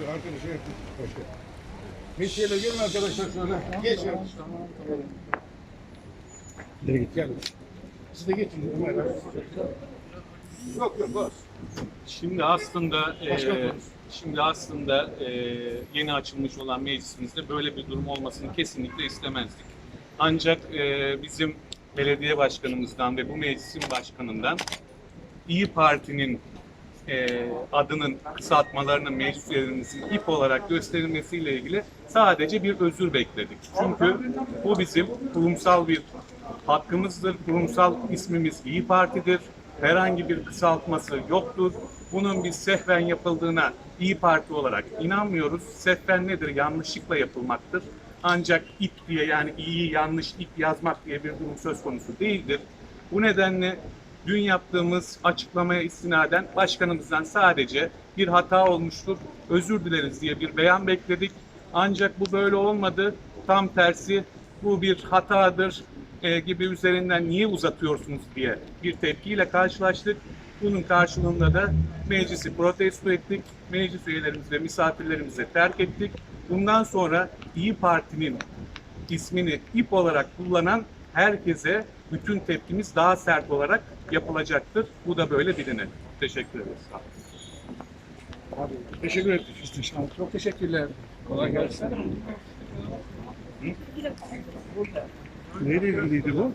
arkadaşa yapın. Başka. Gelin arkadaşlar şöyle. Geç ya. Nereye git? Gel. Siz de geçin. Yok yok boş. Şimdi aslında e, şimdi aslında e, yeni açılmış olan meclisimizde böyle bir durum olmasını kesinlikle istemezdik. Ancak e, bizim belediye başkanımızdan ve bu meclisin başkanından İyi Parti'nin e, adının kısaltmalarının meclis üyelerimizin ip olarak gösterilmesiyle ilgili sadece bir özür bekledik. Çünkü bu bizim kurumsal bir hakkımızdır. Kurumsal ismimiz İyi Parti'dir. Herhangi bir kısaltması yoktur. Bunun biz sehven yapıldığına İyi Parti olarak inanmıyoruz. Sehven nedir? Yanlışlıkla yapılmaktır. Ancak ip diye yani iyi yanlış ip yazmak diye bir durum söz konusu değildir. Bu nedenle dün yaptığımız açıklamaya istinaden başkanımızdan sadece bir hata olmuştur, özür dileriz diye bir beyan bekledik. Ancak bu böyle olmadı. Tam tersi bu bir hatadır e, gibi üzerinden niye uzatıyorsunuz diye bir tepkiyle karşılaştık. Bunun karşılığında da meclisi protesto ettik. Meclis üyelerimizi ve misafirlerimizi terk ettik. Bundan sonra İyi Parti'nin ismini ip olarak kullanan herkese bütün tepkimiz daha sert olarak yapılacaktır. Bu da böyle bilinir. Teşekkür ederiz. Abi, teşekkür ettik. Çok teşekkürler. Kolay gelsin. Neyle ilgiliydi bu?